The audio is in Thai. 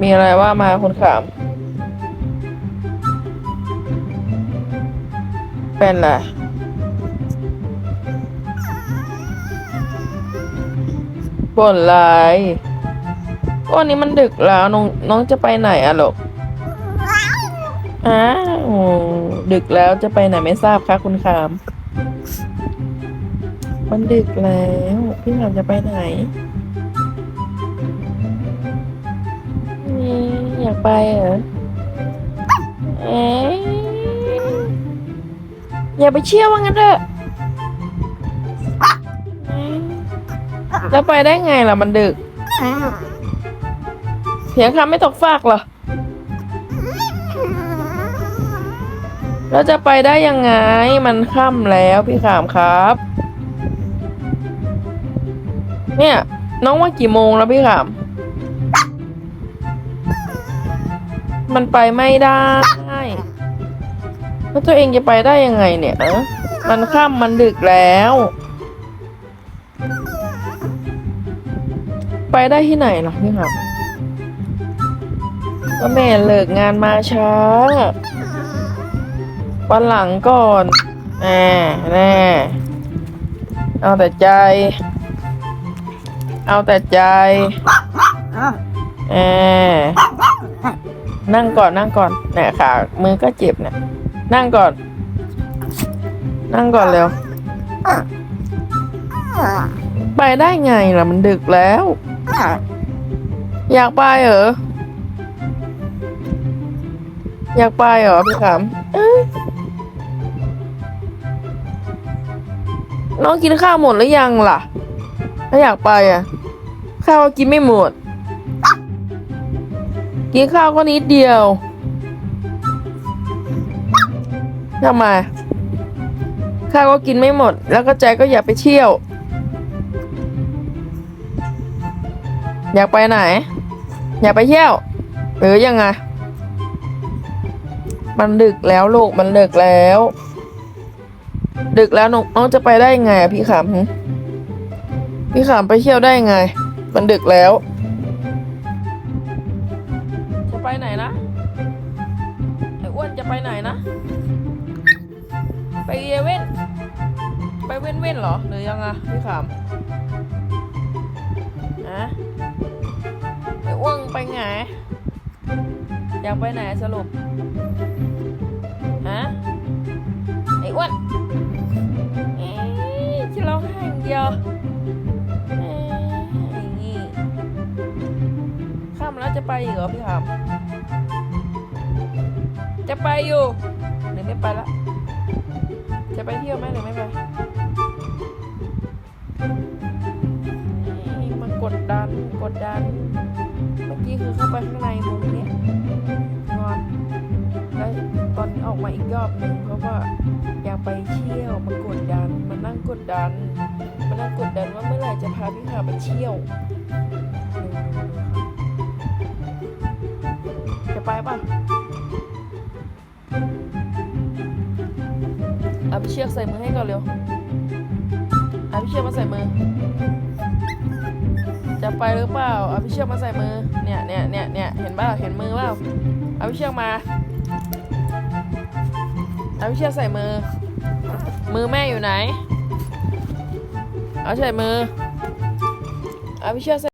มีอะไรว่ามาคุณขาม เป็นไรบ่นไรก็วันนี้มันดึกแล้วน้องน้องจะไปไหนอะลูกอ้าวดึกแล้วจะไปไหนไม่ทราบคะคุณขาม มันดึกแล้ว พี่ขามจะไปไหน ไปเหรอเอ๊อย่าไปเชื่อว่างั้นเถอะเอ๊ะแล้วไปได้ไงล่ะมันดึก เสียงคำไม่ตกฟากเหรอแล้วจะไปได้ยังไงมันค่ำแล้วพี่ขามครับ เนี่ย น้องว่ากี่โมงแล้วพี่ขาม มันไปไม่ได้ แล้วตัวเองจะไปได้ยังไงเนี่ยเออมันค่ำมันดึกแล้ว ไปได้ที่ไหนล่ะพี่ครับก็แม่เลิกงานมาช้า วันหลังก่อนแน่แน่เอาแต่ใจ เอาแต่ใจแอบ นั่งก่อนนั่งก่อนเนี่ยขามือก็เจ็บเนี่ยนั่งก่อน นั่งก่อนเร็ว ไปได้ไงล่ะมันดึกแล้ว อยากไปเหรอ อยากไปเหรอพี่ขำน้องกินข้าวหมดหรือยังล่ะ ถ้าอยากไปอะ ข้าวกินไม่หมด กินข้าวก็นิดเดียวทำไมข้าวก็กินไม่หมด แล้วก็ใจก็อยากไปเที่ยว อยากไปไหน อยากไปเที่ยว หรือยังไง มันดึกแล้วลูกมันดึกแล้ว ดึกแล้วน้องจะไปได้ไงอะพี่ขำพี่ขำไปเที่ยวได้ไง มันดึกแล้ว ไปไหนนะ ไปเยเว่น ไปเว่นเว่นเหรอ หรือยังไงพี่ขามฮะไอ้อ้วงไปไงอยากไปไหนสรุป ฮะ ไอ้อ้วนเอ๊ะจะร้องไห้อย่างเดียวเอ๊ะอย่างงี้ข้ามแล้วจะไปอีกเหรอพี่ขาม จะไปอยู่หรือไม่ไปละ จะไปเที่ยวไหมหรือไม่ไปเอ้ยมากดดันกดดัน เมื่อกี้คือเข้าไปข้างในมุมนี้งอนแล้วตอนนี้ออกมาอีกรอบหนึ่งเพราะว่าอยากไปเที่ยวมากดดันมานั่งกดดันมานั่งกดดันว่าเมื่อไหร่จะพาพี่พาไปเที่ยวจะไปป่ะ เอาพี่เชือกใส่มือให้ก่อนเร็วเอาพี่เชือกมาใส่มือ จะไปหรือเปล่าเอาพี่เชือกมาใส่มือ เนี่ยเนี่ยเนี่ยเนี่ยเห็นเปล่าเห็นมือเปล่าเอาพี่เชือกมาเอาพี่เชือกใส่มือ มือแม่อยู่ไหน เอาใส่มือเอาพี่เชือกใส่